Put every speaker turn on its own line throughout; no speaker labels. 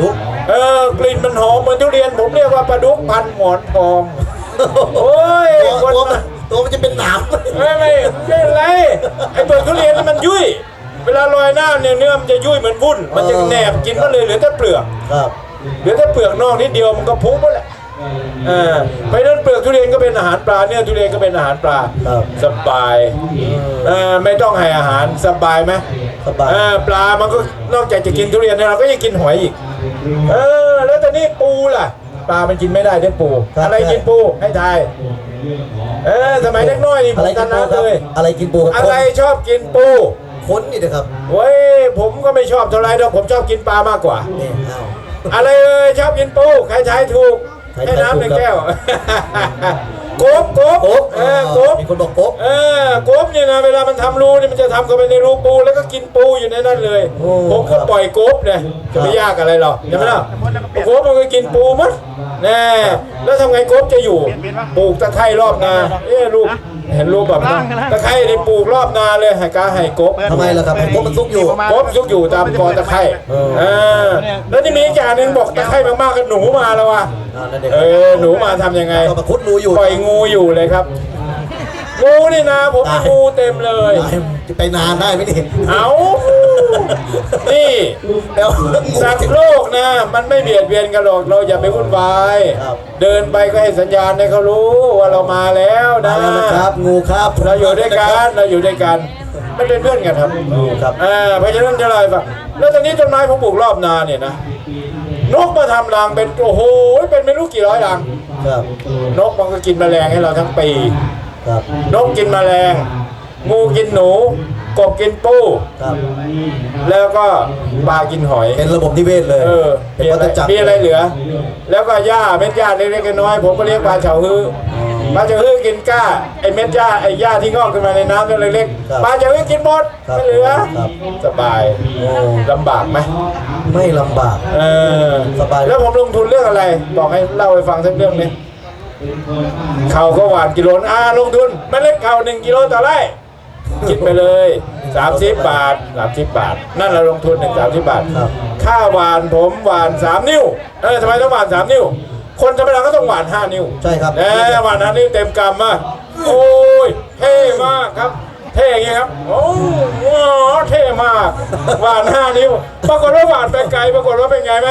ดุก
เออกลิ่นมันหอมเหมือนทุเรียนผมเรียกว่าปลาดุกพันหมอนทอง โอ้ย
ตัว
คน
ตัวมันตัวมันจะเป็นหนาม
ไม่ไม่ไม่เป็นไรไอ้เปลือกทุเรียนนี่มันยุ่ย เวลาลอยน้ำเนี่ยเนื้อมันจะยุ่ยเหมือนวุ้นมันจะแหนบกินมันเลยเหลือแต่เปลือก
ครับ
เหลือแต่เปลือกนอกนิดเดียวมันก็พุหมดแหละ เออเพราะฉะนั้นเปลือกทุเรียนก็เป็นอาหารปลาเนื้อทุเรียนก็เป็นอาหารปลา
ครับ
สบายเออไม่ต้องให้อาหารสบายไหม
สบาย
เออปลามันก็นอกจากจะกินทุเรียนแล้วเราก็ยังกินหอยอีก เออ แล้วตอนนี้ปูล่ะ ปลามันกินไม่ได้เด้อปู
ครับ
อะไรกินปูให้ทายเออสมัยเด็กน้อยนี่ผ
อะไร
ม
กิ
ทั
น
น
ปู
นะ
ครั
เล
บ
ย
อะไรกินปูครับ
อะไรชอบกินปู
ค้นนี่นะครับ
เว้ยผมก็ไม่ชอบเท่าไหรดอกผมชอบกินปลามากกว่า
นี่อ้าว
อะไรเอ่ยชอบกินปูใครทายถูก
ใคร
ให้
ทาย
น้ำใน
ถูกครับ
แก้วโกบโกบ
โก๊บ
เออโกบ
มีคนบอกโก๊บ
เออโกบเนี่ยนะเวลามันทำรูเนี่ยมันจะทำเข้าไปในรูปูแล้วก็กินปูอยู่ในนั้นเลย
โอ้
ผม
ครั
ก็
บ
ปล่อยโกบเนี่ยจะไม่
ครับ
ยากอะไรหรอกใช่ไหมล่ะโกบมันก็กินปูมั้งแน่แล้วทำไงโกบจะอยู่ปลูกตะไคร่รอบนาเอ๊ะลูก เห็นรูปแบบนั้นตะไคร่นี่ปลูกรอบนาเลยให้กาให้โกบ
ทำไมล่ะครับโก๊บมันซุกอยู่
โกบซุกอยู่ตามกอตะไคร่
เออ
เออแล้วนี่มีอีกอย่างหนึ่งบอกตะไคร่มากๆก็หนูมาแล้วว่ะ
อ่านั่นเด็ก
เออหนูมาทำยังไง
ก็มาคุดรูอยู่
ปล่อยงูอยู่เลยครับ งูนี่นะผมมีงูเต็มเลย
จะไปนานได้ไหมนี่
เอานี่
แล้ว
สัตว์โลกนะ มันไม่เบียดเบียนกันหรอกเราอย่าไปวุ่นวาย
ครับ
เดินไปก็ให้สัญญาณให้เขารู้ว่าเรามาแล้ว
มา
นะ
แล้วนะครับ งูครับ
เราอยู่ด้วยกันเราอยู่ด้วยกันไม่เป็นเพื่อนกันครับ
ครับ
อ่าเพราะฉะนั้นจะอะไรปะแล้วตอนนี้ต้นไม้ผมปลูกรอบนาเนี่ยนะนกมาทำรังเป็นโอ้โหเป็นไม่รู้กี่ร้อยรัง
ครับ
นกมันก็กินแมลงให้เราทั้งปี
ครับ
นกกินแมลง งูกินหนู กบกินปู
ครับ
แล้วก็ปลากินหอย
เป็นระบบนิเวศเลย
เออ
เป็น
มี
วั
อะไร
ฏจักร
มีอะไรเหลือ แล้วก็หญ้าเม็ดหญ้าเล็กๆน้อยๆผมก็เรียกปลาเฉาฮื้อปลาเฉาฮื้อกินก้าไอ้เม็ดหญ้าไอ้หญ้าที่งอกขึ้นมาในน้ำตัวเล็ก
ครับ
ๆปลาเฉาฮื้อกินหมด
ครับ
ไม่เหลือ
ครับ
สบาย
โอ้
ลำบากไหม
ไม่ลำบาก
เออ
สบาย
แล้วผมลงทุนเรื่องอะไร บอกให้เล่าให้ฟังสักเรื่องหนึง เขาก็หวานกิโลอ่าลงทุนเมล็ดเขาหนึ่งกิโลต่อไร่คิดไปเลย 30 บาท 30 บาท นั่นเราลงทุนหนึ่งสามสิบบาท
ครับ
ค่าหวานผมหวานสามนิ้วเออทำไมต้องหวานสามนิ้ว คนธรรมดาก็ต้องหวานห้านิ้ว
ใช่ครับ
เออหวานห้านิ้วเต็มกำมากโอ้ยเท่มากครับ เท่อย่างเงี้ยครับโอ้โหเท่มากหวานห้านิ้ว ปรากฏว่าหวานไปไกลปรากฏว่าเป็นไงไหม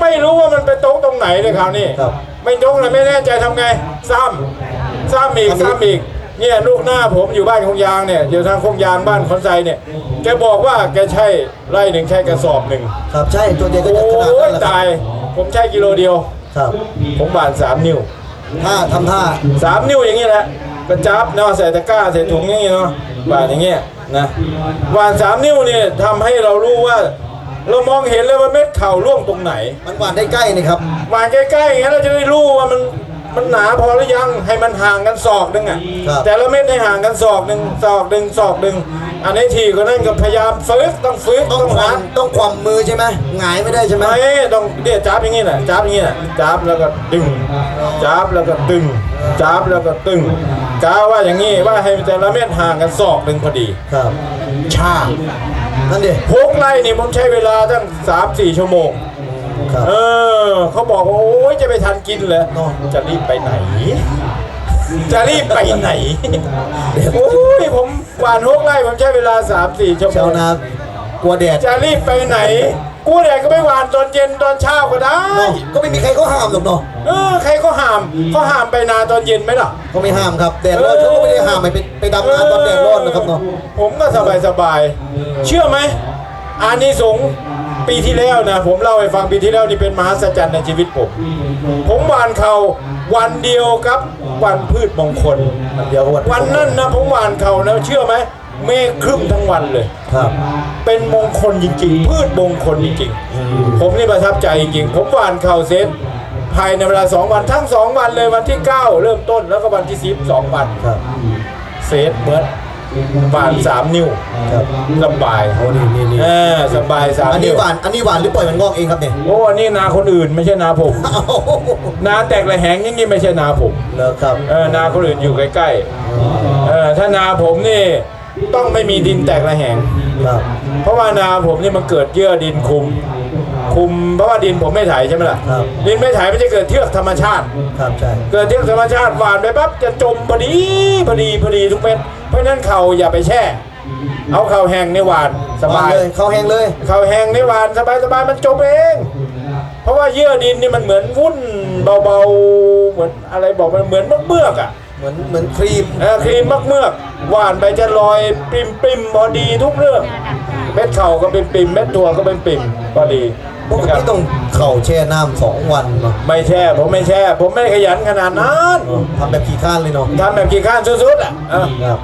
ไม่รู้ว่ามันไปตรงตรงไหนเลยคราวนี้
ครับ
ไม่ตรงเลยไม่แน่ใจทำไงซ้ำซ้ำอีก
ซ้ำอีก
ซ้ำอีกเนี่ยลูกหน้าผมอยู่บ้านคงยางเนี่ยอยู่ทางคงยางบ้านคอนไซเนี่ยแกบอกว่าแกใช่ไร่หนึ่งใช่กระสอบหนึ่ง
ครับใช่ตัวเดียวก็
โอ้
จะขนาดนั้น
ย
แหละครับ
ตาย ผมใช้กิโลเดียว
ครับ
ผมบานสามนิ้ว
ท่าทำท่า
สามนิ้วอย่างนี้แหละกระจับเนาะใส่ตะกร้าใส่ถุงอย่างนี้เนาะบานอย่างเงี้ยนะบานสามนิ้วเนี่ยทำให้เรารู้ว่า เรามองเห็นเลยว่าเม็ดเข่าร่วงตรงไหน
มันหวานได้ใกล้นี่ครับ
หวานใกล้ๆอย่างนี้ยเราจะได้รู้ว่ามันมันหนาพอหรือยังให้มันห่างกันศอกหนึงอะ
ครับ
แต่ละเม็ดให้ห่างกันศอกหนึ่งศอกหนึ่งศอกหนึ่งอันนี้ทีก็นั่นก็พยายามฝึกต้องฝึก
ต้อง
ต้อง
ควา
หาม
ต้องความมือใช่ไหมหงายไม่ได้ใช่ไหม
ไม่ต้องเดี๋ยวจับอย่างนี้แหละจับอย่างนี้แหละจับแล้วก็ดึงจับแล้วก็ดึงจับแล้วก็ดึงกาว่าอย่างนี้ว่าให้แต่ละเม็ดห่างกันศอกหนึ่งพอดี
ครับ
ชา
นั่นดิ
พกไล่นี่ผมใช้เวลาตั้งสามสี่ชั่วโมง
ครับ
เออเขาบอกว่าโอ้ยจะไปทันกินเลย
เนาะ
จะรีบไปไหน จะรีบไปไหน โอ้ยผมกวานหกไร่ผมใช้เวลาสามสี่ชั่วโม
ชาว
ง
นากลัวแดด
จะรีบไปไหน กูแดดก็ไม่หวานตอนเย็นตอนเช้าก็ได้
เนาะก็ไม่มีใครเขาห้ามหรอกเนาะ
เออใครก็ห้ามเขาห้ามไปนาตอนเย็นไหมล่ะ
เขาไม่ห้ามครับแดดร้อนเขาก็ไม่ได้ห้ามไปไปดำนาตอนแดดร้อนนะครับเนาะ
ผมก็สบายสบายๆเชื่อไหมอานิสงส์ปีที่แล้วนะผมเล่าให้ฟังปีที่แล้วนี่เป็นมหัศจรรย์ในชีวิตผม ผมหวานเขาวันเดียวครับ วันพืชมงคล
มันเดียวก็วัน
วันนั้นนะผมหวานเขานะเชื่อไหม เมฆครึ้มทั้งวันเลย
ครับ
เป็นมงคลจริงๆ พืชมงคลจริงๆ ผมนี่ประทับใจจริงๆ ผมหวานเข่าเซ็ตภายในเวลา 2 วันทั้ง 2 วันเลยวันที่ 9 เริ่มต้นแล้วก็วันที่10 2วัน
ครับ
เซตเบิร์ดหวาน3นิ้ว
ครับ
สบาย
โอ้นี่นี่นี่
เออสบาย3
อันนี้
นิ้ว
หวาน อันนี้หวานหรือปล่อยมันงอกเองครับเนี่ย
โอ้อันนี้นาคนอื่นไม่ใช่นาผม
เอ้า
นาแตกระแหงอย่างนี้ไม่ใช่นาผม
เลิกครับ
เออนาคนอื่นอยู่ใกล้ๆเออถ้านาผมนี่ ต้องไม่มีดินแตกระแหง
ครับ
เพราะว่านาผมนี่มันเกิดเยื่อดินคุม คุมเพราะว่าดินผมไม่ไถใช่ไหมล่ะ
ครับ
ดินไม่ไถมันจะเกิดเทือกธรรมชาติ
ครับใช่
เกิดเทือกธรรมชาติหวานไปปั๊บจะจมพอดีพอดีพอดีทุกเม็ดเพราะฉะนั้นเขาอย่าไปแช่ เอาเขาแห้งในหวานสบาย
เลยเข้าแห้งเลย
เขาแห้งในหวานสบายสบายมันจมเอง เพราะว่าเยื่อดินนี่มันเหมือนวุ่นเบาๆเหมือนอะไรบอกมันเหมือนเมือกๆอะ
เหมือนเหมือนครีม
เออครีมมักเมือกหวานไปจะลอยปิมปิมพอดีทุกเรื่อง เม็ดเข่าก็เป็นปิมเม็ดตัวก็เป็นปิมพอดี
ปกติต้องเข่าแช่น้ำสองวันเนาะ
ไม่แช่ผมไม่แช่ ผมไม่ขยันขนาดนั้น
เออทำแบบขี้ข้านเลยเนาะ
ทำแบบกี่ข้านสุดๆอะเออ
ครับ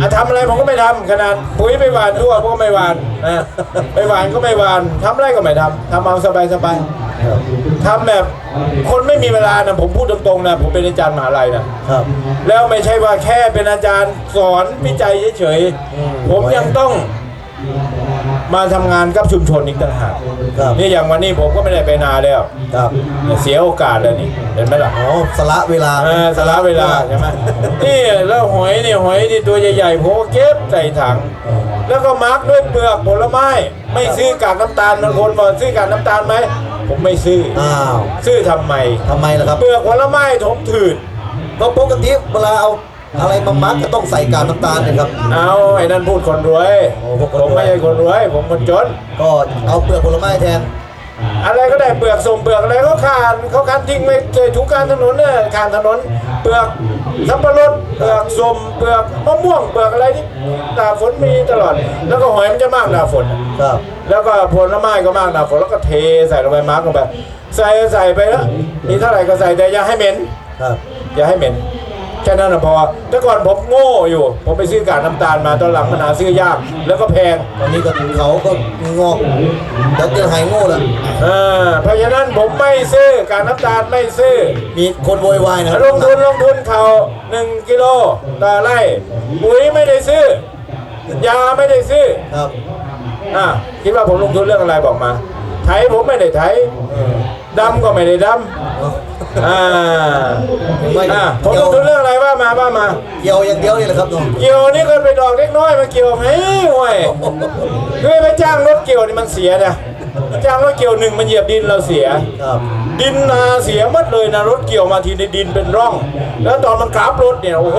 อะทำอะไรผมก็ไม่ทำขนาดปุ๋ยไปหวานทั่วผมก็ไม่หวานนะไปหวานก็ไม่หวานทำอะไรก็ไม่ทำทำเอาสบายสบาย
ครับ
ๆ ทำแบบคนไม่มีเวลานะผมพูดตรงๆนะผมเป็นอาจารย์มหาลัยนะ
ครับ
แล้วไม่ใช่ว่าแค่เป็นอาจารย์สอนวิจัยเฉย
อืม
ๆผมยังต้องมาทำงานกับชุมชนอีกต่างหาก
ครับ
นี่อย่างวันนี้ผมก็ไม่ได้ไปนาแล้ว
ครับ
เสียโอกาสแล้วนี่เห็นไหมล่ะ
อ๋อสละเวลา
เออสละเวลาใช่ไหมนี่แล้วหอยนี่หอยที่ตัวใหญ่ๆผมก็เก็บใส่ถัง แล้วก็มาร์กด้วยเปลือกผลไม้ ไม่ซื้อกากน้ำตาลบางคนบอกซื้อกากน้ำตาลไหม ผมไม่ซื้อ
อ้าว
ซื้อทำไม
ทำไมล่ะครับ
เปลือกผลไม้ถมถืด
ก็ปกติเวลาเอาอะไรมามัดก็ต้องใส่กากน้ำตาลนะครับ
เอาไอ้นั่นพูดคนรวย
โอ้พวกคนรวย
ผมไม่ใช่คนรวย ผมคนจน
ก็เอาเปลือกผลไม้แทน
อะไรก็ได้เปลือกส่งเปลือกอะไรเขาขานเขาขานทิ้งไว้เจอทุกการถนนเนี่ยขานถนน เปลือกสับปะรดเปลือกส้มเปลือกมะม่วงเปลือกอะไรที่หน้าฝนมีตลอด แล้วก็หอยมันจะมากหน้าฝน
ครับ
แล้วก็ผลไม้ก็มากหน้าฝนแล้วก็เทใส่ลงไปมาร์กลงไปใส่ใส่ไปแล้วมีเท่าไหร่ก็ใส่แต่อย่าให้เหม็น
ครับ
อย่าให้เหม็นแค่นั้นนะพอ แต่ก่อนผมโง่อยู่ ผมไปซื้อกากน้ำตาลมาตอนหลังมันหาซื้อยาก แล้วก็แพง
ตอนนี้ก็เขาก็งอกแล้วจะหายโง่แล้ว
เออเพราะฉะนั้นผมไม่ซื้อกากน้ำตาลไม่ซื้อ
มีคนโวยวายนะ
ลงทุนลงทุนเขาหนึ่งกิโลต่อไร่ปุ๋ยไม่ได้ซื้อ ยาไม่ได้ซื้อ
ครับ
อะคิดว่าผมลงทุนเรื่องอะไรบอกมา ไถผมไม่ได้ไถ
เออ
ดำก็ไม่ได้ด
เนาะำ
อ่า
ผมว่า
อะผมลงทุนเรื่องอะไรว่า มาว่ามา
เกี่ยวอย่างเดียวนี่แหละครับเนาะ
เกี่ยวนี่ก็ไปดอกเล็กน้อยมาเกี่ยวไหมห่วยคือไปจ้างรถเกี่ยวนี่มันเสียนะจ้างรถเกี่ยวหนึ่งมันเหยียบดินเราเสีย
ครับ
ดินนาเสียหมดเลยนะรถเกี่ยวมาทีในดินเป็นร่อง แล้วตอนมันกราบรถเนี่ยโอ้โห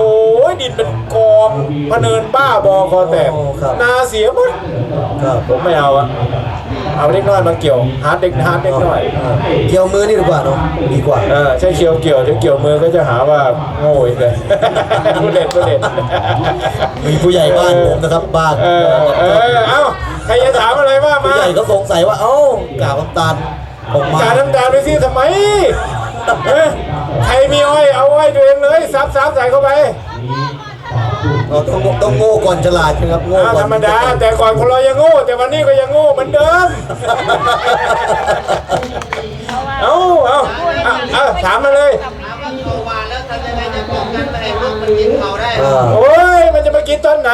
ดินเป็นกองพะเนินบ้าบอคอแตก
โอ้ครับ
นาเสียหมด
ครับ
ผมไม่เอาอะ เอาเล็กน้อยมาเกี่ยวฮาร์ดเด็กฮาร์ดเล็กน้อย
เออเกี่ยวมือนี่ดีกว่าเนาะดีกว่า
เออใช่เกี่ยวเกี่ยวถ้าเกี่ยวมือก็จะหาว่าโง่อีกเลยผู้เด็ดผู้เด็ด
มีผู้ใหญ่บ้านผมนะครับบ้าน
เออเออเอ้าใครจะถามอะไรว่า
ผู้
มา
ใหญ่เขาสงสัยว่าเอ้ากากน้ำตาลออกมา
การน้ำตาลไปสิทำไมเอ้ยใครมีอ้อยเอาอ้อยตัวเองเลยซับซับใส่เข้าไป
เราต้องต้องโง่ก่อนฉลาดนะครับโง่
อ้าว
ก่อน
ธรรมดา แต่ก่อนคนเรายังโง่ แต่วันนี้ก็ยังโง่เหมือนเดิม เอ้าเอ้าเอาเอาถามมาเลย
ถามว่าตัววานแล้วทำยังไงจะป้องกันไม่ให้นกมันกินเขาได้
เออ
โอ้ยมันจะไปกินตอนไหน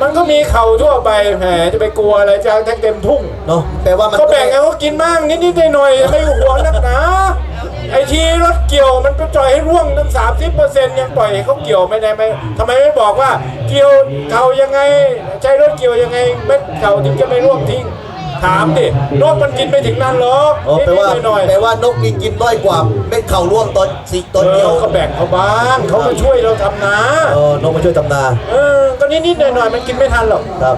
มันก็มีเข่าทั่วไปแหมจะไปกลัวอะไรจะแท็กเต็มทุ่ง
เนาะแปลว่ามัน
ก็แบ่งให้เขากินบ้างนิดๆหน่อยๆไม่ห่วงนักหนา ไอ้ทีรถเกี่ยวมันไปปล่อยให้ร่วงตั้งสามสิบเปอร์เซ็นต์ยังปล่อยให้เขาเกี่ยวไม่ได้ไหมทำไมไม่บอกว่าเกี่ยวเข่ายังไง ใช้รถเกี่ยวยังไงเม็ดเข่าถึงจะไม่ร่วงทิ้ง ถามดินกมันกินไปถึงนั้นหรอก
อ๋อแปลว่า
นิดๆหน่อย
แปลว่านกกินกินน้อยกว่าเม็ดเข่าร่วงตอนสิต
ๆ
อนเดียว
เออก็แบ่งเขาบ้างเขามาช่วยเราทำนา
เออนกมาช่วยทำนา
เออก็นิดๆหน่อยๆมันกินไม่ทันหรอก
ครับ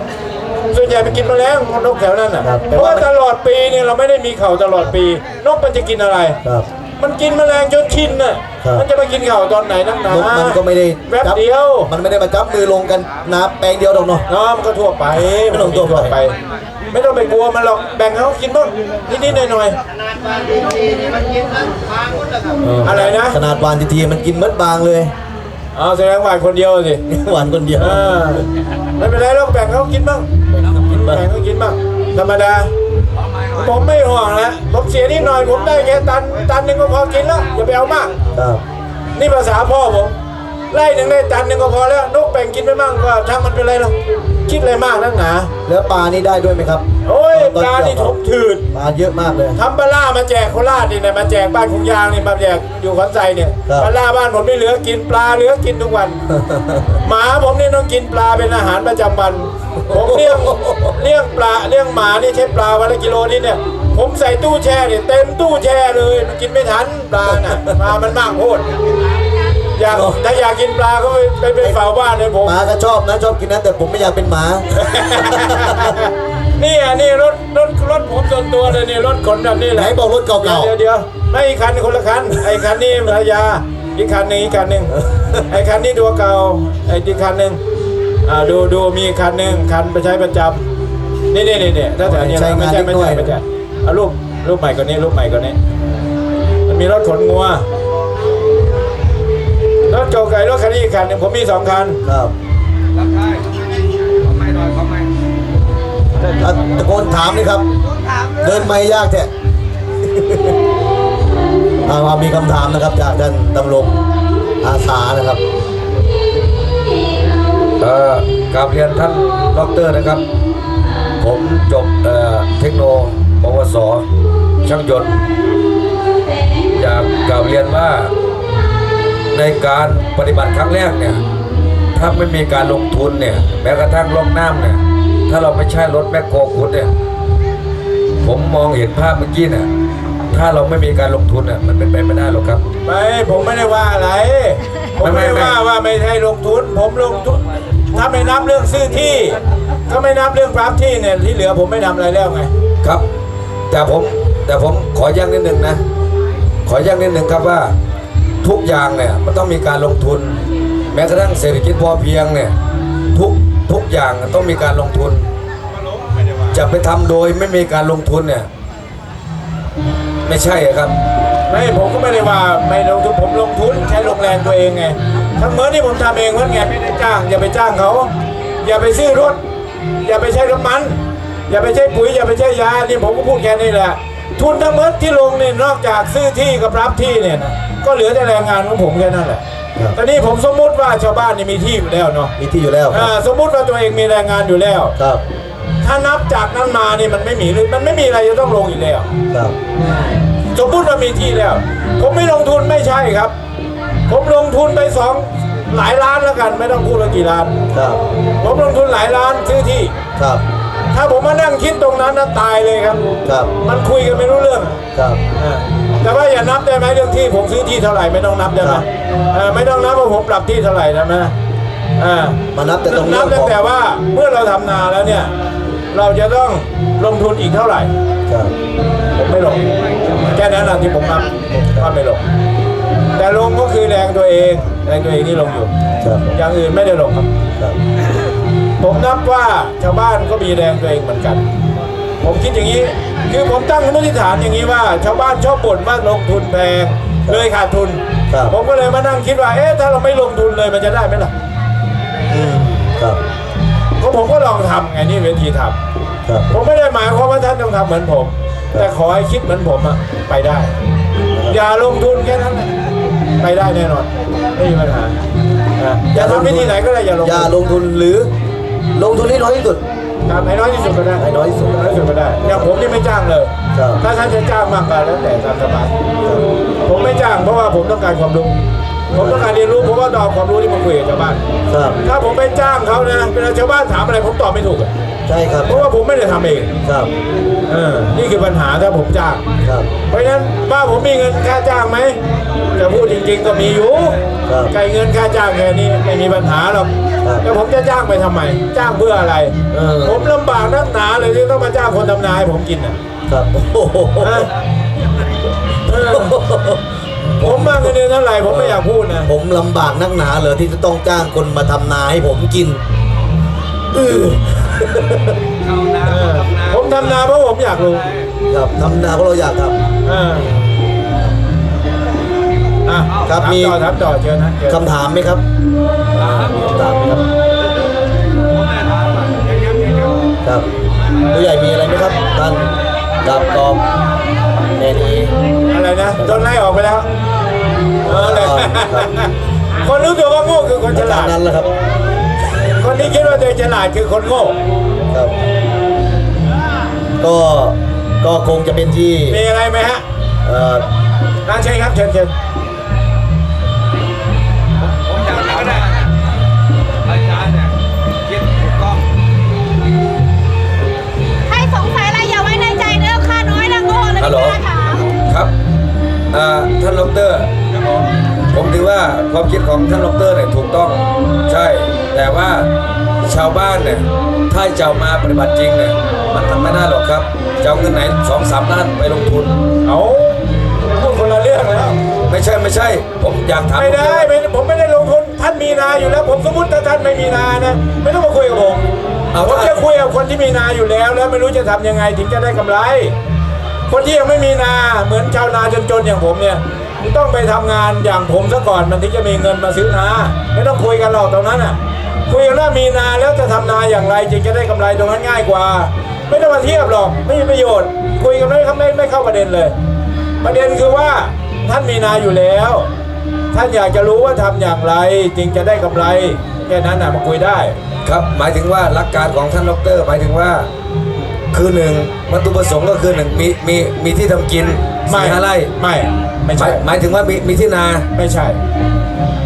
ส่วนใหญ่ไปกินแมลงนกแถวนั้นน่ะ
ครับ
เพราะว่าตลอดปีเนี่ยเราไม่ได้มีเข่าตลอดปี นกมันจะกินอะไร
ครับ
มันกินแมลงจนชินน่ะ
ครับ
มันจะมากินเข่าตอนไหนนักหนาน
กมันก็ไม่ได้
แวบ
จับ
เดียว
มันไม่ได้มาจับมือลงกันนาแปลงเดียวหรอกเนาะ
เนาะมันก็ทั่วไป
ไม่ต้องทั่วไป
ไม่ต้องไปกลัวมันหรอก แบ่งให้เขากินบ้างนิดๆหน่อย
ขนาดวานดีๆนี่มันกินทั้งทางหมดเลยครับ
ๆอะไรนะ
ขนาดหวานทีๆมันกินเม็ดบางเลย
เอาแสดงว่าคนเดียวสิ
หวานคนเดียว
เออไม่เป็นไรเราแบ่งเขากินบ้างแบ่งเขากินบ้างธรรมดา ผมไม่ห่วงแล้วผมเสียนิดหน่อยผมได้แค่ตันตันหนึ่งก็พอกินแล้วอย่าไปเอามาก
ครับ
นี่ภาษาพ่อผมไล่หนึ่งได้ตันหนึ่งก็พอแล้วนกแบ่งกินไปมั่งก็ช่างมันเป็นไรหรอกคิดอะไรมากนักหนา
แล้วปลานี่ได้ด้วยไหมครับ
โอ้ยปลานี่ถมถืด
ปลาเยอะมากเลย
ทำปลาล่ามาแจกโคราชนี่นะมาแจกบ้านคุงยางนี่มาแจกอยู่ขอนไซเนี่ย
ครับ
ปลาล่าบ้านผมไม่เหลือกินปลาเหลือกินทุกวัน หมาผมนี่ต้องกินปลาเป็นอาหารประจำวัน ผมเลี้ยงเลี้ยงปลาเลี้ยงหมานี่ใช้ปลาวันละกิโลนี่เนี่ย ผมใส่ตู้แช่เนี่ยเต็มตู้แช่เลย มันกินไม่ทันปลาน่ะปลามันมากโคตรอยากถ้าอยากกินปลาก็ไปไปไปเฝ้าบ้านเลยผม
หมาก็ชอบนะชอบกินนะแต่ผมไม่อยากเป็นหมา
นี่อะนี่รถรถรถผมส่วนตัวเลยนี่รถขนแบบนี้แห
ไหน
ละ
บอกรถเก่า
เดี๋ยวเดี๋ยวไม่อีกคันคนละคันไอ้คันนี้ภรรยาอีกคันหนึ่งอีกคันหนึ่งไอ้คันนี้ตัวเก่าไอ้อีกคันหนึ่งอ่า ดูดูมีคันหนึ่งคันไปใช้ประจำนี่นี่นี่นี่ถ้าแต่เนี่ยไม่ใช่ไม่ใช่ไม่ใช่เอารูปรูปใหม่กว่านี้รูปใหม่กว่านี้ มันมีรถขนงัวรถเก่าไก่รถคันนี้อีกคันหนึ่งผมมีสองคัน
ๆครับ
รับได้ขอไม่หน่อยขอไม่
อะตะโกนถามเลยครับ เดินไม่ยากแท้เอาเอามีคำถามนะครับจากท่านดำรงอาสานะครับ
เอ่อ กราบเรียนท่านด็อกเตอร์นะครับ ผมจบเอ่อเทคโนปวสช่างยนต์อยากกราบเรียนว่าในการปฏิบัติครั้งแรกเนี่ยถ้าไม่มีการลงทุนเนี่ยแม้กระทั่งลงน้ำเนี่ยถ้าเราไม่ใช่รถแมคโครขุดเนี่ยผมมองเห็นภาพเมื่อกี้เนี่ยถ้าเราไม่มีการลงทุนเนี่ยมันเป็นไปไม่ได้หรอกครับ
ไม่ผมไม่ได้ว่าอะไร ผมไม่ได้
ไม่ไม่
ว่าว่าไม่ให้ลงทุน ผมลงทุน ถ้าไม่นับเรื่องซื้อที่ก็ไม่นับเรื่องปรับที่เนี่ยที่เหลือผมไม่ทำอะไรแล้วไง
ครับ แต่ผมแต่ผมขอแย้งนิดนึงนะ ขอแย้งนิดนึงครับว่าทุกอย่างเนี่ยมันต้องมีการลงทุน แม้กระทั่งเศรษฐกิจพอเพียงเนี่ยทุกทุกอย่างต้องมีการลงทุน จะไปทำโดยไม่มีการลงทุนเนี่ยไม่ใช่อะครับ
ไม่ผมก็ไม่ได้ว่าไม่ลงทุนผมลงทุนใช้ลงแรงตัวเองไง ทั้งเมื่อที่ผมทำเองเมื่อไงไม่ได้จ้าง อย่าไปจ้างเขา อย่าไปซื้อรถ อย่าไปใช้น้ำมัน อย่าไปใช้ปุ๋ย อย่าไปใช้ยา นี่ผมก็พูดแค่นี้แหละ ทุนทั้งหมดที่ลงนี่นอกจากซื้อที่กับรับที่เนี่ยนะก็เหลือแต่แรงงานของผมแค่นั้นแหละ
ครับ
ตอนนี้ผมสมมุติว่าชาวบ้านนี่มีที่อยู่แล้วเนาะ
มีที่อยู่แล้วค
อ่า
รับ
สมมุติว่าตัวเองมีแรงงานอยู่แล้ว
ครับ
ถ้านับจากนั้นมานี่มันไม่มีเลยมันไม่มีอะไรจะต้องลงอีกแล้ว
ครับ
สมมุติว่ามีที่แล้ว ผมไม่ลงทุนไม่ใช่ครับ ผมลงทุนไปสองหลายล้านแล้วกัน ไม่ต้องพูดว่ากี่ล้าน
ครับ
ผมลงทุนหลายล้านซื้อที่
ครับ
ถ้าผมมานั่งคิดตรงนั้นนะตายเลยครับ
ครับ
มันคุยกันไม่รู้เรื่อง
ครับ
อ่าแต่ว่าอย่านับได้ไหมเรื่องที่ผมซื้อที่เท่าไหร่ไม่ต้องนับได้ไหม
ครับ
เออไม่ต้องนับว่าผมปรับที่เท่าไหร่ได้ไหมอ่า
มานับแต่ตรง
นั
เรื่
บ
อง
ตั้
ข
ง
อง
แต่ว่าเมื่อเราทำนาแล้วเนี่ย เราจะต้องลงทุนอีกเท่าไหร่
ครับ
ผมไม่ลง แค่นั้นแหละที่ผมนับว่าไม่ลง แต่ลงก็คือแร งตัวเองแรงตัวเองที่ลงอยู่
ครับ
อย่างอื่นไม่ได้ลงครับ
ครับ
ผมนับว่าชาวบ้านก็มีแรงตัวเองเหมือนกัน ผมคิดอย่างนี้ คือผมตั้งสมมติฐานอย่างนี้ว่า ชาวบ้านชอบบ่นว่าลงทุนแพงเลยขาดทุน
ครับ
ผมก็เลยมานั่งคิดว่า เอ๊ะ ถ้าเราไม่ลงทุนเลยมันจะได้ไหมล่ะ
อืมครับ
ก็ผมก็ลองทำไงนี่เวทีทำ
ครับ
ผมไม่ได้หมายความว่าท่านต้องทำเหมือนผม แต่ขอให้คิดเหมือนผมอะไปได้ อย่าลงทุนแค่นั้นแหละ ไปได้แน่นอนไม่มีปัญหาอะอย่าทำวิธีไหนก็ได้อย่าลง
อย่า
ทุน
ลงทุนหรือลงทุนให้น้อยที่สุด
ทำให้น้อยที่สุดก็ได้
ให้น้อยที่สุด
น้อยที่สุดก็ได้อย่างผมนี่ไม่จ้างเลย
ครับ
ถ้าท่านจะจ้างมากกว่าแล้วแต่ตามสบายผมไม่จ้างเพราะว่าผมต้องการความรู้ผมต้องการเรียนรู้เพราะว่าดอกความรู้ที่มาคุยกับชาวบ้าน
ครับ
ถ้าผมไปจ้างเขานะเวลาชาวบ้านถามอะไรผมตอบไม่ถูกอะ
ใช่ครับ
เพราะว่าผมไม่ได้ทำเอง
ครับ
เออนี่คือปัญหาถ้าผมจ้าง
ครับ
เพราะฉะนั้นว่าผมมีเงินค่าจ้างไหมจะพูดจริง ๆ ก็มีอยู่
ครับ
ไกลเงินค่าจ้างแค่นี้ไม่มีปัญหาหรอก
ครับ
แต่ผมจะจ้างไปทำไม จ้างเพื่ออะไร
เออ
ผมลำบากนักหนาเลยที่ต้องมาจ้างคนทำนาให้ผมกินอะ
ครับโอ้โห
ฮะเออผมมาเงินเดือนเท่าไหร่ผมไม่อยากพูดนะ
ผมลำบากนักหนาเลยที่จะต้องจ้างคนมาทำนาให้ผมกิน เออ
เออผมทำนาเพราะผมอยากรู้
ครับทำนาเพราะเราอยากท
เอออะ
ครับ
ถาม
มี
ต่อถามต่อเชิญนะเชิญำ
คำถามไหมครับอ่ามีคำถามไหมครับครับผู้ใหญ่มีอะไรไหมครับท่านกับตอบแน่นี้
อะไรนะโดนไล่ออกไปแล้วเออเลย
ครับ
คนรู้ตัวว่าโง่คือคนฉ
ตา
ลามด
นั้นแหละครับ
คนที่คิดว่าตัวเองฉลาดคือคนโง่
ครับ ก็ก็คงจะเป็นที่
มีอะไรไหมฮะ
เอ่อ
อ่าเชิครับเชิญเชิญ
ผมอยากถามว่าอาจารย์เนี่ยคิดกต้ใครสงสัยอะ
ไรอย่าไว้ในใจเด้อค่าน้อยนะโง่
เลยฮะครับอ่าท่านดรผมถือว่าความคิดของท่านดรเนี่ยถูกต้อง ใช่ แต่ว่าชาวบ้านเนี่ยถ้าจะเอามาปฏิบัติจริงเนี่ยมันทำไม่ได้หรอกครับจะเอาเงินไหนสองสามล้านไปลงทุน
เอาพูดคนละเรื่องแล้ว
ไม่ใช่ไม่ใช่ ผมอยากถาม
ไม่ได้ไม่ผมไม่ได้ลงทุนท่านมีนาอยู่แล้ว ผมสมมติถ้าท่านไม่มีนานะไม่ต้องมาคุยกับผม
เอา
ผม
ว่า
จะคุยกับคนที่มีนาอยู่แล้ว แล้วไม่รู้จะทำยังไงถึงจะได้กำไร คนที่ยังไม่มีนาเหมือนชาวนาจนๆอย่างผมเนี่ยต้องไปทำงานอย่างผมซะก่อนมันถึงจะมีเงินมาซื้อนาไม่ต้องคุยกันหรอกตรงนั้นอะ คุยกันว่ามีนาแล้วจะทำนาอย่างไรจึงจะได้กำไรตรงนั้นง่ายกว่า ไม่ต้องมาเทียบหรอกไม่มีประโยชน์ คุยกันไม่ไม่ไม่เข้าประเด็นเลย ประเด็นคือว่าท่านมีนาอยู่แล้ว ท่านอยากจะรู้ว่าทำอย่างไรจึงจะได้กำไรแค่นั้นน่ะมาคุยได้
ครับหมายถึงว่าหลักการของท่านดรหมายถึงว่าคือหนึ่งวัตถุประสงค์ก็คือหนึ่งมีมีมีที่ทำกิน
ไม่
สี่ห้าไร่
ไม่ไม่
หมา
ใช่
ยหมายถึงว่ามีมีที่นา
ไม่ใช่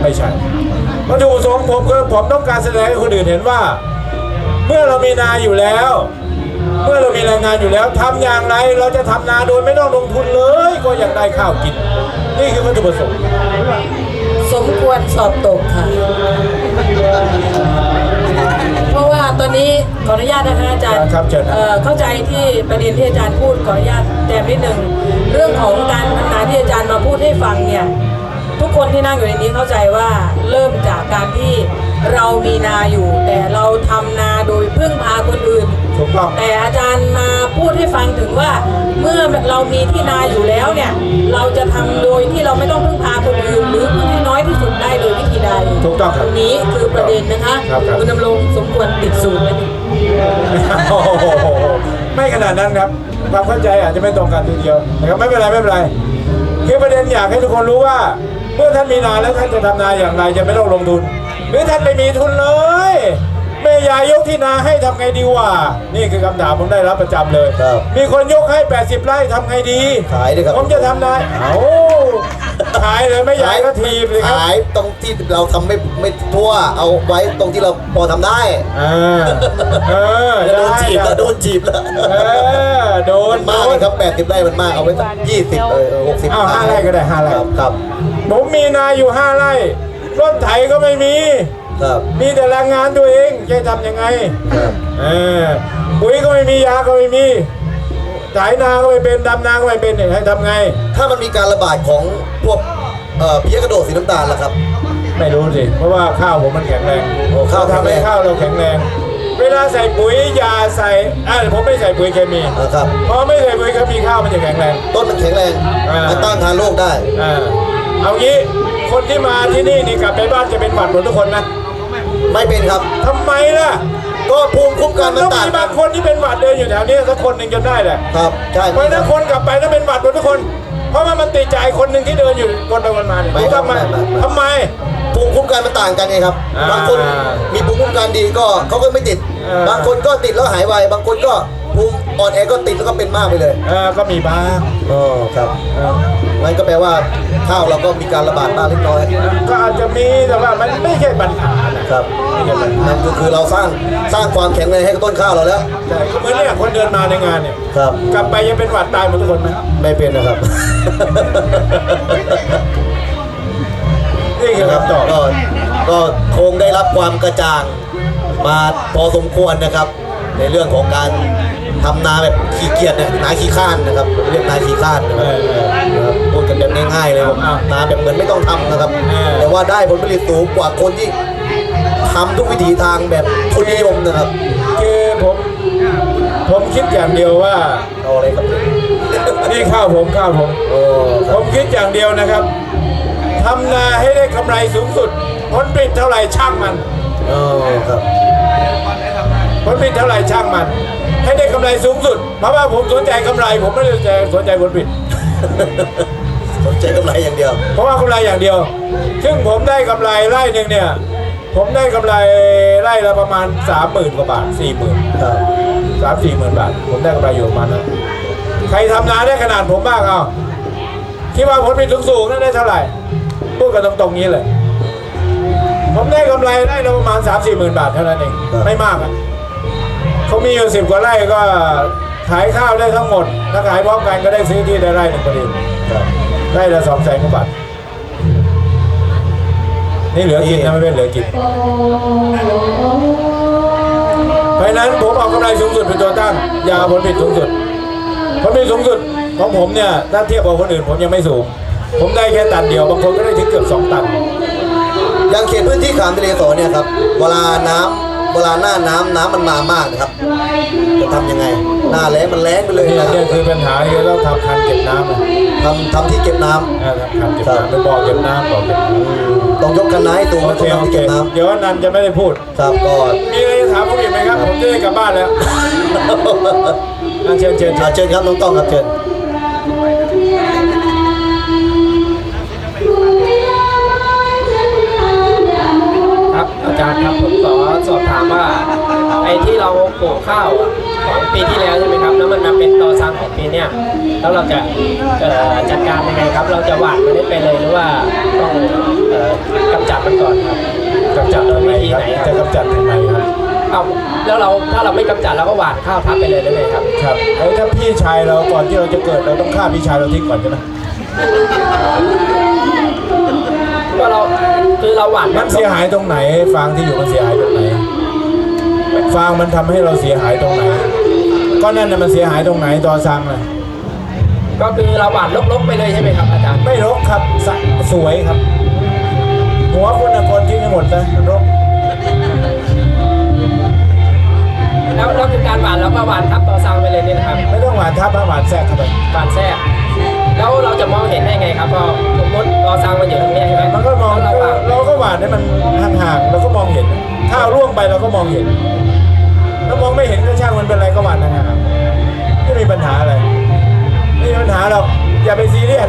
ไม่ใช่ วัตถุประสงค์ผมคือผมต้องการแสดงให้คนอื่นเห็นว่า เมื่อเรามีนาอยู่แล้ว เมื่อเรามีแรงงานอยู่แล้วทำอย่างไรเราจะทำนาโดยไม่ต้องลงทุนเลย ก็ยังได้ข้าวกิน นี่คือวัตถุประสงค์
สมควรสอบตกค่ะ เพราะว่าตอนนี้ขออนุญาตนะคะอาจารย์
ครับเชิญครับ
เอ่อเข้าใจที่ประเด็นที่อาจารย์พูดขออนุญาตแจมนิดหนึ่งเรื่องของการพัฒนาที่อาจารย์มาพูดให้ฟังเนี่ย ทุกคนที่นั่งอยู่ในนี้เข้าใจว่าเริ่มจากการที่เรามีนาอยู่ แต่เราทำนาโดยพึ่งพาคนอื่น
ถูกต้อง
แต่อาจารย์มาพูดให้ฟังถึงว่า เมื่อเรามีที่นาอยู่แล้วเนี่ย เราจะทำโดยที่เราไม่ต้องพึ่งพาคนอื่นหรือพึ่งให้น้อยที่สุดได้โดยวิธีใด
ถูกต้องครับ
ตรงนี้คือประเด็นนะคะ
ครับครับ
ณดำรงสมควรติดสูตรไว้
โอ้โหไม่ขนาดนั้นครับความเข้าใจอาจจะไม่ตรงกันทีเดียวนะครับไม่เป็นไรไม่เป็นไรคือประเด็นอยากให้ทุกคนรู้ว่า เมื่อท่านมีนาแล้วท่านจะทำนาอย่างไรจะไม่ต้องลงทุนหรือท่านไม่มีทุนเลย ยายยกที่นาให้ทำไงดีวะนี่คือคำถามผมได้รับประจำเลย
ครับ
มีคนยกให้ 80 ไร่ทำไงดี
ขายดิครับ
ผมจะทำนาเอาขายเลยไม่ยายก็ทีบเลยครับ
ขายตรงที่เราทำไม่ไม่ทั่วเอาไว้ตรงที่เราพอทำได้
อ่าเออ
โดน
ได้
จีบแล้วโดนจีบแล้ว
เออโดน
มันมากเลยครับแปดสิบไร่มันมากเอาไว้สักยี่สิบเออหกสิบ
เอาห้าไร่ก็ได้ห้าไร่
ครับครับ
ผมมีนาอยู่ห้าไร่รถไถก็ไม่มี
ครับ
มีแต่แรงงานตัวเองจะทำยังไง
ครับ
เออปุ๋ยก็ไม่มียาก็ไม่มีไถนาก็ไม่เป็นดำนาก็ไม่เป็นเนี่ยให้ทำไง
ถ้ามันมีการระบาดของพวกเอ่อเพี้ยกระโดดสีน้ำตาลล่ะครับ
ไม่รู้สิ เพราะว่าข้าวผมมันแข็งแรง
โอ้ข้าว
เรทำให้
แข็งแรง
ข้าวเราแข็งแรง เวลาใส่ปุ๋ยยาใส่อ่าผมไม่ใส่ปุ๋ยเคมี
นะครับ
พอไม่ใส่ปุ๋ยเคมีข้าวมันจะแข็งแรง
ต้นมันแข็งแรง
อ่ามั
มันต้านทานโรคได้
อ่าเอางี้คนที่มาที่นี่นี่กลับไปบ้านจะเป็นหวัดหมดทุกคนนะ
ไม่เป็นครับ
ทำไมล่ะ
ก็ภูมิคุ้มกันมัน
ต้อง
ต่าง
มี
กับา
นงคนที่เป็นหวัดเดินอยู่แถวนี้สักคนหนึ่งจนได้แหละ
ครับใช่
เพราะฉะนั้นคนกลับไปต้องเป็นหวัดหมดทุกคน เพราะว่ามันติดใจคนหนึ่งที่เดินอยู่คนไปคนมาเนี่ย
ไม่
รู้
ครั
ทำ
บ
ไม
ไม่ไม่ไม่
ทำไม
ภูมิคุ้มกันมันต่างกันไงครับ
อ่า
บางคนมีภูมิคุ้มกันดีก็เขาก็ไม่ติด
อ่า
บางคนก็ติดแล้วหายไวบางคนก็ ภูมิอ่อนแอก็ติดแล้วก็เป็นมากไปเลย
เออก็มีบ้าง
อ๋อครับ
เออ
นั่นก็แปลว่าข้าวเราก็มีการระบาดบ้างเล็กน้อย
ก็อาจจะมีแต่ว่ามันไม่ใช่ปัญหานะครับไม่ใช่ปัญหา
นั่นก็คือเราสร้างสร้างความแข็งแรงให้กับต้นข้าวเราแล้ว
ใช่ก็เหมือนเนี่ยคนเดินมาในงานเนี่ย
ครับ
กลับไปยังเป็นหวัดตายหมดทุกคนไหม
ไม่เป็นนะครับ
นี่คือคำตอบ
ก็ก็คงได้รับความกระจ่างมาพอสมควรนะครับ ในเรื่องของการทำนาแบบขี้เกียจเนี่ยนาขี้ข้านนะครับเรียกนาขี้ข้านนะครับนะครับพูดกันแบบง่ายๆเลยผมนาแบบเหมือนไม่ต้องทำนะครับ แต่ว่าได้ผลผลิตสูงกว่าคนที่ทำทุกวิถีทางแบบทุนนิยมนะครับ
คือผมผมคิดอย่างเดียวว่า
เอาอะไรครับ
นี่ข้าวผมข้าวผม
โอ้ค
ผ
รับ
มคิดอย่างเดียวนะครับทำนาให้ได้กำไรสูงสุดผลผลิตเท่าไหร่ช่างมัน
โอ้ครับ
ผลผลิตเท่าไหร่ช่างมัน ให้ได้กำไรสูงสุด เพราะว่าผมสนใจกำไร ผมไม่ได้สนใจสนใจผลผลิต
สนใจกำไรอย่างเดียว
เพราะว่ากำไรอย่างเดียว ซึ่งผมได้กำไรไร่หนึ่งเนี่ย ผมได้กำไรไร่ละประมาณสามหมื่นกว่าบาทสี่หมื่น
ครับ
สามสี่หมื่นบาท ผมได้กำไรอยู่ประมาณนั้นใครทำนาได้ขนาดผมบ้างเอาคิดว่าผลผลิตสูงๆนั้นได้เท่าไหร่ พูดกันตรงๆนี้เลย ผมได้กำไรได้ละประมาณสามสี่หมื่นบาทเท่านั้นเอง ไม่มากอะ เขามีอยู่สิบกว่าไร่ก็ขายข้าวได้ทั้งหมด ถ้าขายพร้อมกันก็ได้ซื้อที่ได้ไร่หนึ่งพอดี
ครับ
ไร่ละสองแสนกว่าบาทนี่เหลือกินนะไม่เป็นเหลือกินเพราะนั้นผมเอากำไรสูงสุดเป็นตัวตั้งอยาเอาผลผลิตสูงสุดผลผลิตสูงสุดของผมเนี่ยถ้าเทียบกับคนอื่นผมยังไม่สูง ผมได้แค่ตันเดียวบางคนก็ได้ถึงเกือบสองตัน
อย่างเขตพื้นที่ขามทะเลสอเนี่ยครับเวลาน้ำ เวลาหน้าน้ำน้ำมันมามากนะครับ จะทำยังไง หน้าแล้งมันแล้งไปเลย
เนี่ย
นะ
เนี่ยคือปัญหาที่เราต้องทำคันเก็บน้ำนะ
ทำทำที่เก็บน้ำ
เออทำคันเก็บน้ำเป็นบ่อเก็บน้ำบ่อเก็บน้ำ
ต้องยกกันน้าให้ตูง
โอ
แล้ว
เค
ต้อง
โอ
ทำที่
เค
เก็บน้
เดี๋ยวนันจะไม่ได้พูดำ
ครับก็
มีอะไรจะถามผมอีกไหมครับ ผมจะได้กลับบ้านแล้วอะเชิญเชิญ
อ่าเชิญครับน้องต้องครับเชิญ
ครับอาจารย์ครับผมขอสอบถามว่าไอ้ที่เราปลูกข้าวอะของปีที่แล้วใช่ไหมครับ แล้วมันมาเป็นตอซังของปีเนี้ยแล้วเราจะเอ่อจัดการยังไงครับ เราจะหว่านมันได้ไปเลยหรือว่าต้องเอ่อกำจัดมันก่อนครับ
กำจัด
โด
ทำ
ย
ไม
วิธี
ครับ
ไหนค
จะ
รับ
กำจัดทำไมครับ
เอาแล้วเราถ้าเราไม่กำจัดเราก็หว่านข้าวทับไปเลยได้ไหมครับ
ครับแล้วถ้าพี่ชายเราก่อนที่เราจะเกิดเราต้องฆ่าพี่ชายเราทิ้งก่อนใช่ไหม
ก็เราคือ เราหว่าน
มันเสียหายตรงไหน ฟางที่อยู่มันเสียหายตรงไหน ฟางมันทำให้เราเสียหายตรงไหน ก็นั่นน่ะมันเสียหายตรงไหนตอซังน่ะ
ก็คือเราหว่านลกๆไปเลยใช่ไหมครับอาจารย์
ไม่รกครับสะสวยครับ หัวคนน่ะคนทิ้งให้หมดนะรก
แล้วแล้วคือการหว่านเราก็หว่านทับตอซังไปเลยนี่นะครับ
ไม่ต้องหวานทับนะหวานแทรกเข้าไป
บานแทรก แล้วเราจะมองเห็นได้ไงครับพอสมมติรอสร้างมันอยู่ตรงเนี้ยใช่ไหม
มันก็มอง
เรา
เราก็หวานให้มันห่างๆเราก็มองเห็นข้าวร่วงไปเราก็มองเห็น ถ้ามองไม่เห็นก็ช่างมันเป็นไรก็หวานห่างๆไม่มีปัญหาอะไรไม่มีปัญหาหรอกอย่าไปซีเรียส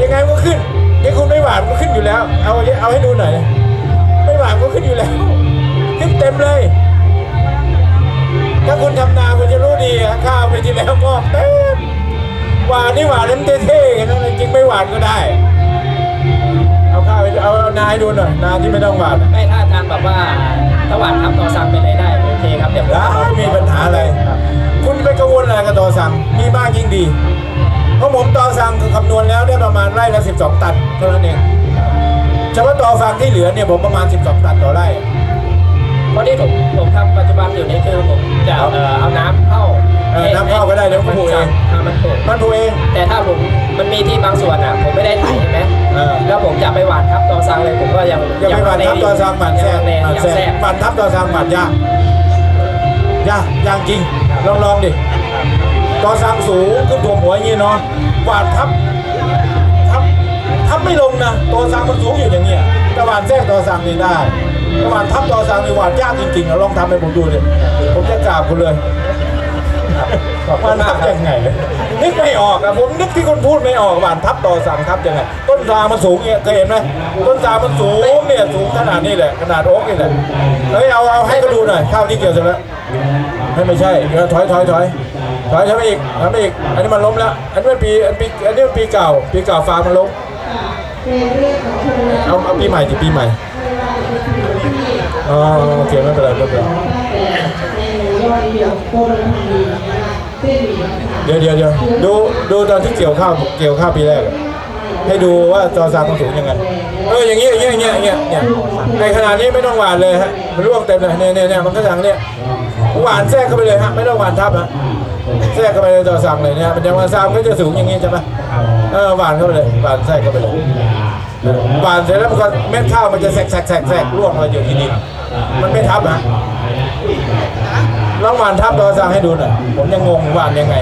ยังไงก็ขึ้นยังคุณไม่หวานก็ขึ้นอยู่แล้ว เอาเอาให้ดูหน่อยไม่หวานก็ขึ้นอยู่แล้วขึ้นเต็มเลยถ้าคุณทำนาคุณจะรู้ดีข้าวไปที่แล้วงอกเต็ม หวานนี่หวานน้ำเท่ๆกันนะจริงไม่หวานก็ได้ เอาข้าวไปเอาเอานาให้ดูหน่อยนาที่ไม่ต้องหวานอะ
ไม่ถ้าอาจารย์บอกว่าถ้าหวานทับต่อสั่งไปเลยได้โอเคครับเดี๋ยวผม
ได้มีปัญหาอะไร คุณไปกังวลอะไรกับตอสั่งมีมากยิ่งดีเพราะผมตอสั่งคือคำนวณแล้วได้ประมาณไร่ละ 12 ตันเท่านั้นเองเฉพาะตอฟังที่เหลือเนี่ยผมประมาณ 12 ตันต่อไร่
เพราะที่ผมผมทำปัจจุบันอยู่นี่คือผมจะเอ่อเอาน้ำเข้า
เออน้ำเข้าก็ได้เดี๋ยวผมปลูกเอง
ทำมันปลูก
มันถูกเอง
แต่ถ้าผมมันมีที่บางส่วนอะผมไม่ได้ไถใช่ไหม
เออ
แล้วผมจะไปหวานทับต่อสั่งเลยผมก็ยัง
อย่าไปหวานทับตอสั่งหวานแทรก
ยัง
หวาน
ยัง
แทร
แทร
ก
ก
หวานทับตอสั่งหวานยากยากยากจริงลองลองดิตอสั่งสูงขึ้นถ่วมหัวอย่างนี้เนาะหวานทับทับทับไม่ลงนะตอสั่งมันสูงอยู่อย่างเงี้ยแต่หวานแทรกตอสั่งนี่ได้แต่ หวานทับตอสั่งนี่หวานยากจริงๆอะลองทำให้ผมดูเลยผมจะกราบคุณเลยหวานทับยังไงนึกไม่ออกอะผมนึกที่คุณพูดไม่ออกหวานทับต่อสั่งทับยังไงต้นซางมันสูงเนี่ยเคยเห็นไหมต้นซางมันสูงเนี่ยสูงขนาดนี้แหละขนาดโอ๊กนี่แหละเฮ้ยเอาเอาให้เขาดูหน่อยข้าวที่เกี่ยวเสร็จแล้วให้ไม่ใช่เดี๋ยวถอยถอยถอยถอยทำไปอีกทำไปอีกอันนี้มันล้มแล้วอันนี้มันปีอันปีอันนี้มันปีเก่า ปีเก่าฟางมันล้มเอาเอาปีใหม่ดิปีใหม่ อ๋อโอเคไม่เป็นไรไม่เป็นไรเดี๋ยวเดี๋ยวเดี๋ยวดูดูตอนที่เกี่ยวข้าวเกี่ยวข้าวปีแรกอะให้ดูว่าจอซางมันสูงยังไงเอออย่างเงี้ยอย่างเงี้ยอย่างเงี้ยอย่างเงี้ยเนี่ยในขนาดนี้ไม่ต้องหวานเลยฮะมันร่วงเต็มเลยเนี่ยเนี่ยเนี่ยมันก็อย่างเนี้ยหวานแทรกเข้าไปเลยฮะไม่ต้องหวานทับฮะแทรกเข้าไปในจอซางเลยเนี่ยมันจะมาซางก็จะสูงอย่างงี้ใช่ไหมเออหวานเข้าไปเลยหวานแทรกเข้าไปเลยหวานเสร็จแล้วมันก็เม็ดข้าวมันจะแทรกแทรกแทรกแทรกร่วงมาอยู่ที่ดิน มันไม่ทับฮะลองหวานทับจอซางให้ดูหน่อยผมยังงงหวานยังไง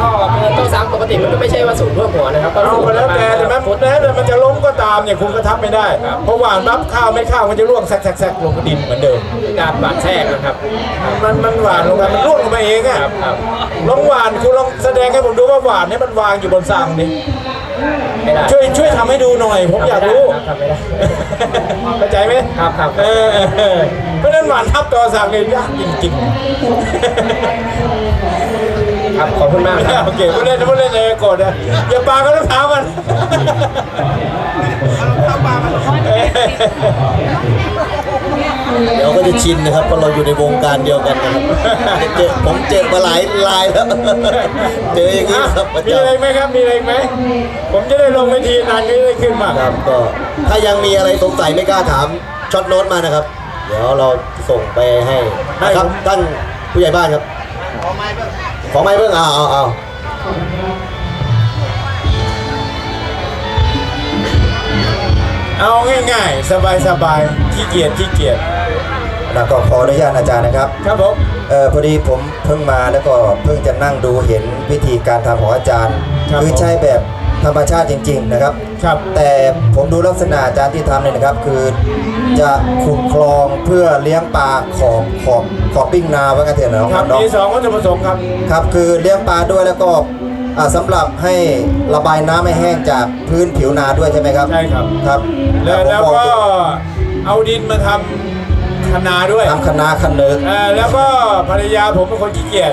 ก็คือต้นสั่งปกติมันก็ไม่ใช่ว่าสูงท่วมหัวนะครับก็
เอา
สูง
ไปแล้วแต่แต่แม้แม้แต่มันจะล้มก็ตามเนี่ยคุณก็ทับไม่ได้เพราะหวานรับข้าวไม่ข้าวมันจะร่วงแซกแซกแซกลงกระดินเหมือนเดิม
การหวานแทรกนะครับ
มันมันหวานลงไปมันร่วงลงไปเองอะ
ครับครับ
ลองหวานคุณลองแสดงให้ผมดูว่าหวานเนี่ยมันวางอยู่บนซางนี่
ไม่ได้
ช่วยช่วยทำให้ดูหน่อย ผมอยากรู้
ทำไม่ได้
เข้าใจไหม
ครับครับ
เออเออเออเพราะฉะนั้นหวานทับต่อซางเลยยากจริง
ครับขอบคุณมาก
ๆ
ครับ
โอเคพูดเล่นพูดเล่นเลยโกรธนะอย่าปาก็ต้องเท้ามันเเดี๋
ยวก็จะชินนะครับเพราะเราอยู่ในวงการเดียวกันนะครับเจอผมเจอมาหลายลายแล้วเจออย่างนี้ครับประ
มี
จ
อะไรไหมครับ มีอะไรไหม ผมจะได้ลงเวทีนานนี้ได้ขึ้นมาำ
ครับก็ถ้ายังมีอะไรสงสัยไม่กล้าถามช็อตโน้ตมานะครับ เดี๋ยวเราส่งไปให้นะครับท่านผู้ใหญ่บ้านครับ ขอไม้เพิ่งเอาเอาเอา
เอาง่ายๆ สบายๆ ขี้เกียจขี้เกียจ
นะก็ขออนุญาตอาจารย์นะครับ
ครับผม
เออพอดีผมเพิ่งมาแล้วก็เพิ่งจะนั่งดูเห็นวิธีการทำของอาจารย์คือใช้แบบธรรมชาติจริง ๆ นะครับ
ครับ
แต่ผมดูลักษณะอาจารย์ที่ทำเนี่ยนะครับ คือจะขุดคลองเพื่อเลี้ยงปลาของของของปิ้งนาว่ากันเถอะนะ
ครับ
น้อง
มีสองวัตถุประสงค์ครับ
ครับ คือเลี้ยงปลาด้วยแล้วก็อ่าสำหรับให้ระบายน้ำให้แห้งจากพื้นผิวนาด้วยใช่ไหมครับ
ใช่ครับ
ครับ
แล้ว
ผม
แล้ว
มอง
ก็ เอาดินมาทำคะนาด้วย
ทำคณะคันเนิก
เอ่อแล้วก็ภรรยาผมเป็นคนขี้เกียจ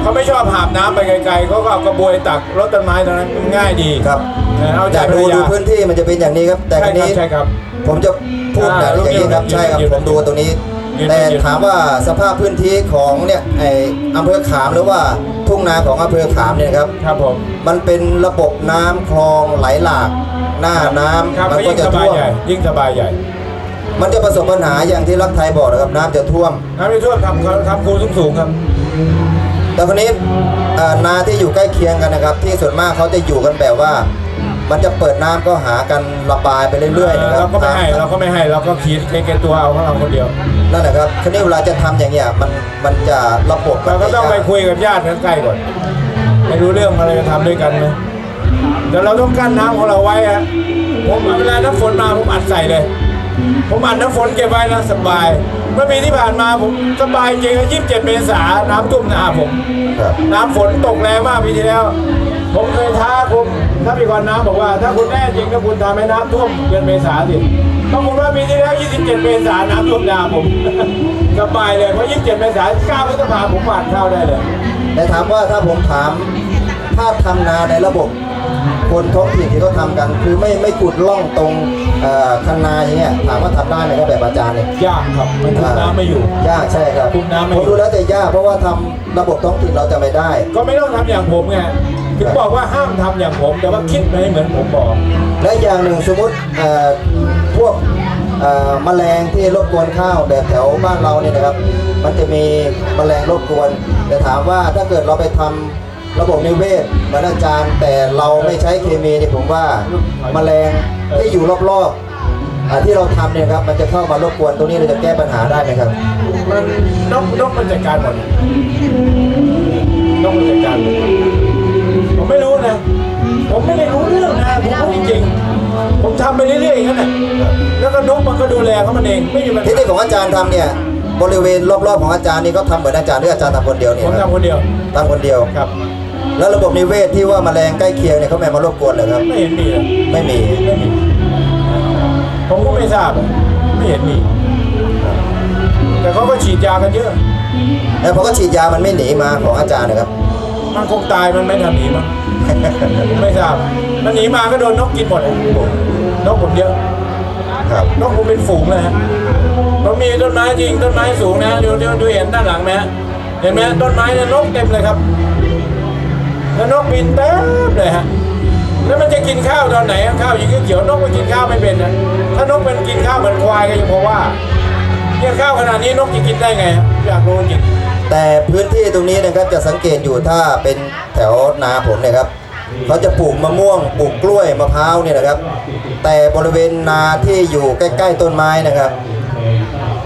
เขาไม่ชอบหาบน้ำไปไกลๆเขาก็เอากระบวยตักรดต้นไม้ตรงนั้นง่ายดี
ครับ
เออเอาใจ
จาก
ภร
ดู
ร
ดู
ยา
พื้นที่มันจะเป็นอย่างนี้ครับ แต่
ใช่
ที
ครับ
นี้
ใช่ครับ
ผมจะพูดแบบ
อ่า
อย่างนี้ครับ
ยืน
ใช่ครับ
ยืน
ผมดูตรงนี้
ยืน
แต่
ยืน
ถามว่าสภาพพื้นที่ของเนี่ยไออำเภอขามหรือว่าทุ่งนาของอำเภอขามเนี่ยนะครับ
ครับผม
มันเป็นระบบน้ำคลองไหลหลาก หน้าน้ำ
ครับ
มั
ก็
ก็
ยิ่ง
จะ
สบาย
ท่วม
ใหญ่ยิ่งสบายใหญ่
มันจะประสบปัญหาอย่างที่รักไทยบอกนะครับน้ำจะท่วม
น้ำไม่ท่วมทำทำคูสูงๆครับ
แต่คนนี้เอ่อนาที่อยู่ใกล้เคียงกันนะครับ ที่ส่วนมากเขาจะอยู่กันแบบว่า มันจะเปิดน้ำก็หากันระบายไปเรื่อยๆนะครั
เรา
บ
ก็ไม่ให้เราก็ไม่ให้เราก็ขีดเกตัวเอาของเราคนเดียว
นั่นแหละครับทีนี้เวลาจะทำอย่างเงี้ยมันมันจะระบบมัน
เราก็
จะ
ต้องไป
ยาก
คุยกับญาติใกล้ๆก่อนไม่รู้เรื่องอะไรจะทำด้วยกันไหมแต่เราต้องกั้นน้ำของเราไว้ฮะผมเวลาน้ำฝนมาผมอัดใส่เลย ผมอัดน้ำฝนเก็บไว้นะสบาย เมื่อปีที่ผ่านมาผมสบายจริงยี่สิบเจ็ดเมษาน้ำท่วมนาผม
ครับ
น้ำฝนตกแรงมากปีที่แล้ว ผมเคยท้าคุณถ้ามีคนน้ำบอกว่า ถ้าคุณแน่จริงก็คุณทำให้น้ำท่วมเดือนเมษาสิปรากฏว่าปีที่แล้ว 27 เมษาน้ำท่วมนาผม สบายเลยเพราะ 27 เมษา9พฤษภาผมหวานข้าวได้เลย
แต่ถามว่าถ้าผมถามถ้าทำนาในระบบ คนท้องถิ่นที่เขาทำกัน คือไม่ไม่ขุดล่องตรงเอ่อคันนาอย่างเงี้ยถามว่าทำได้ไหมครับแบบอาจารย์เนี่ย
ยากครับมันคุมน้ำไม่อยู่
ยากใช่ครับ
คุมน้ำไม่
ผ
อยู่
มดูแล้วจะยากเพราะว่าทำระบบท้องถิ่นเราจะไม่ได้
ก็ไม่ต้องทำอย่างผมไงถึงบอกว่าห้ามทำอย่างผมแต่ว่าคิดไม่ให้เหมือนผมบอก
และอย่างหนึ่งสมมติเอ่อพวกเอ่อแมลงที่รบกวนข้าวแบบแถวบ้านเราเนี่ยนะครับ มันจะมีแมลงรบกวน แต่ถามว่าถ้าเกิดเราไปทำ ระบบนิเวศเหมือนอาจารย์ แต่เราไม่ใช้เคมีเนี่ยผมว่าแมลงที่อยู่รอบๆอ่าที่เราทำเนี่ยครับมันจะเข้ามารบกวนตรงนี้เราจะแก้ปัญหาได้ไหมครับ
มันนกนกมันจัดการหมดนกมันจัดการหมดผมไม่รู้นะ ผมไม่ได้รู้เรื่องนะผมพูดจริงๆผมทำไปเรื่อยๆอย่างนั้นแหละแล้วก็นกมันก็ดูแลเขามันเองไม่มีปัญ
ที่
หา
ที่ของอาจารย์ทำเนี่ยบริเวณรอบๆของอาจารย์นี่เขาทำเหมือนอาจารย์หรืออาจารย์ทำคนเดียวเนี่ย
ผม
ครับ
ทำคนเดียว
ทำคนเดียว
ครับ
แล้วระบบนิเวศที่ว่าแมลงใกล้เคียงเนี่ยเขาไม่มารบกวนเลยครับ
ไม่เห็นมีเลย
ไม่มี
ไม่มีผมก็ไม่ทราบอะไม่เห็นมี แต่เขาก็ฉีดยากันเยอะ
แล้วพอก็ฉีดยามันไม่หนีมาของอาจารย์นะครับ
มันคงตายมันไม่ทันหนีมั้งไม่ทราบมันหนีมาก็โดนนกกินหมดอะนกผมเยอะ
ครับ
นกผมเป็นฝูงเลยฮะผมมีต้นไม้จริงต้นไม้สูงนะดูดูดูเห็นด้านหลังไหมฮะเห็นไหมต้นไม้เนี่ยนกเต็มเลยครับ แล้วนกบินเต็มเลยฮะแล้วมันจะกินข้าวตอนไหนข้าวยิงเขียวนกมันกินข้าวไม่เป็นนะถ้านกมันกินข้าวเหมือนควายก็ยังพอว่าเนี่ยข้าวขนาดนี้นกจะกินได้ไงอยากรู้จริง
แต่พื้นที่ตรงนี้นะครับจะสังเกตอยู่ถ้าเป็นแถวนาผมเนะครับเขาจะปลูกมะม่วงปลูกกล้วยมะพร้าวเนี่ยนะครับ แต่บริเวณนาที่อยู่ใกล้ ๆ ต้นไม้นะครับ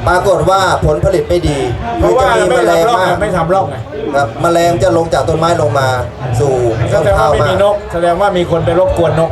ปรากฏว่าผลผลิตไม่ดี
เพราะว่า
คือจะ
ไม่
แมลง
ทำร่อง
มา
ไง
ก
ไม่ทำร่องไง
ครับแมลงจะลงจากต้นไม้ลงมาสู่
แส
ต้น
ดงว่า
ข้าว
ไม่
มา
มี
ก
นก แสดงว่ามีคนไปรบกวนนก